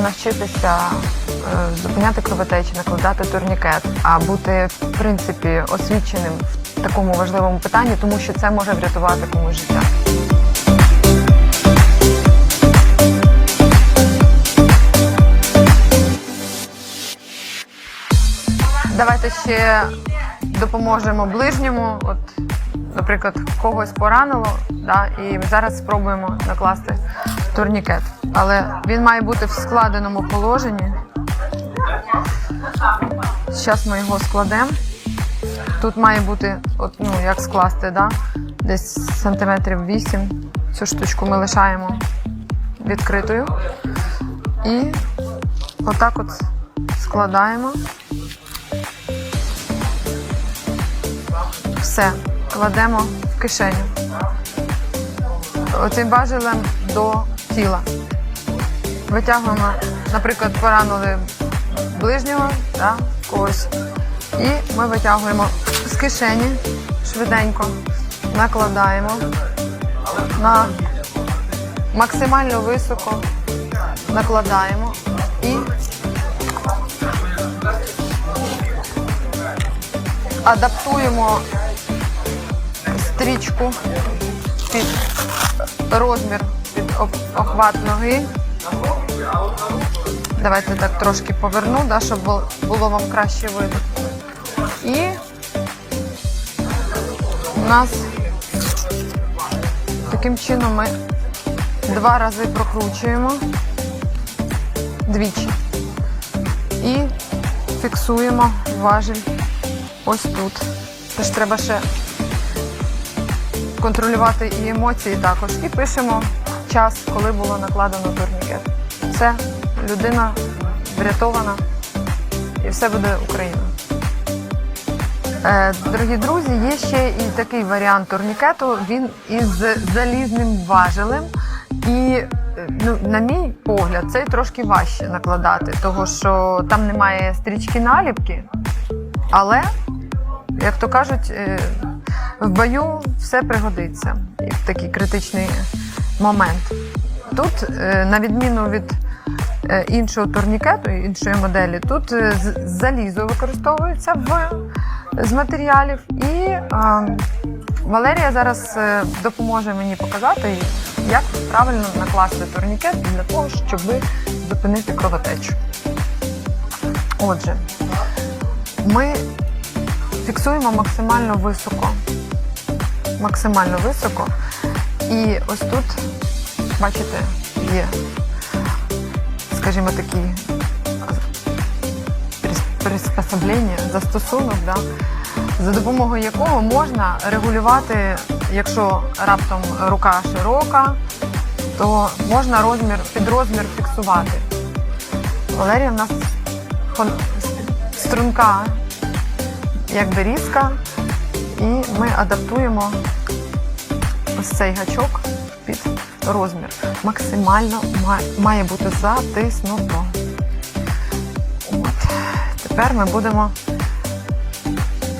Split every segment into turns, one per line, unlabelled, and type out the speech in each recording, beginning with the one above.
навчитися е, зупиняти кровотечі, накладати турнікет, а бути в принципі освіченим в такому важливому питанні, тому що це може врятувати комусь життя. Давайте ще допоможемо ближньому. От, наприклад, когось поранило, да, і зараз спробуємо накласти турнікет. Але він має бути в складеному положенні. Зараз ми його складемо. Тут має бути, от, ну, як скласти, да? десь сантиметрів 8. Цю штучку ми лишаємо відкритою. І отак от складаємо. Все, кладемо в кишеню. Оцим важелем до тіла. Витягуємо, наприклад, поранили ближнього, да, когось. І ми витягуємо з кишені швиденько, накладаємо на максимально високо накладаємо і адаптуємо стрічку під розмір, під охват ноги. Давайте так трошки поверну, да, щоб було вам краще видно. І у нас таким чином ми два рази прокручуємо двічі і фіксуємо важіль ось тут. Тож треба ще контролювати і емоції також. І пишемо час, коли було накладено турнікет. Все, людина врятована і все буде Україна. Е, Дорогі друзі, є ще і такий варіант турнікету. Він із залізним важелем. І е, ну, на мій погляд, цей трошки важче накладати, тому що там немає стрічки наліпки, але, як то кажуть, е, в бою все пригодиться і в такий критичний момент. Тут, е, на відміну від е, іншого турнікету, іншої моделі, тут е, залізо використовується в, з матеріалів. І е, Валерія зараз допоможе мені показати, як правильно накласти турнікет для того, щоб зупинити кровотечу. Отже, ми фіксуємо максимально високо. Максимально високо. І ось тут, бачите, є, скажімо, такі приспособлення, застосунок, да, за допомогою якого можна регулювати, якщо раптом рука широка, то можна розмір, під розмір фіксувати. Валерія в нас струнка, якби різка, і ми адаптуємо цей гачок під розмір. Максимально має бути затиснуто. От. Тепер ми будемо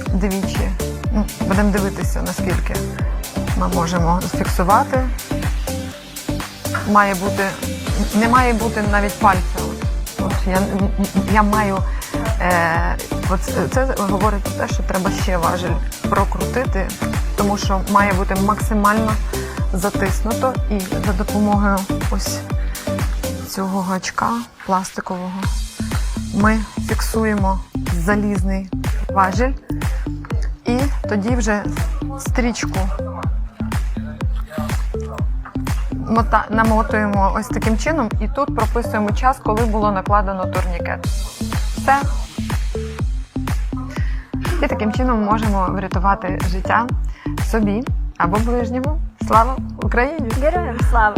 двічі. Ну, будемо дивитися, наскільки ми можемо зафіксувати. Має бути, не має бути навіть пальця. От я, я маю. Е, от це говорить про те, що треба ще важель прокрутити, тому що має бути максимально затиснуто і за допомогою ось цього гачка пластикового ми фіксуємо залізний важіль і тоді вже стрічку намотуємо ось таким чином і тут прописуємо час, коли було накладено турнікет. Все. І таким чином можемо врятувати життя собі або ближньому. Слава Україні!
Героям слава!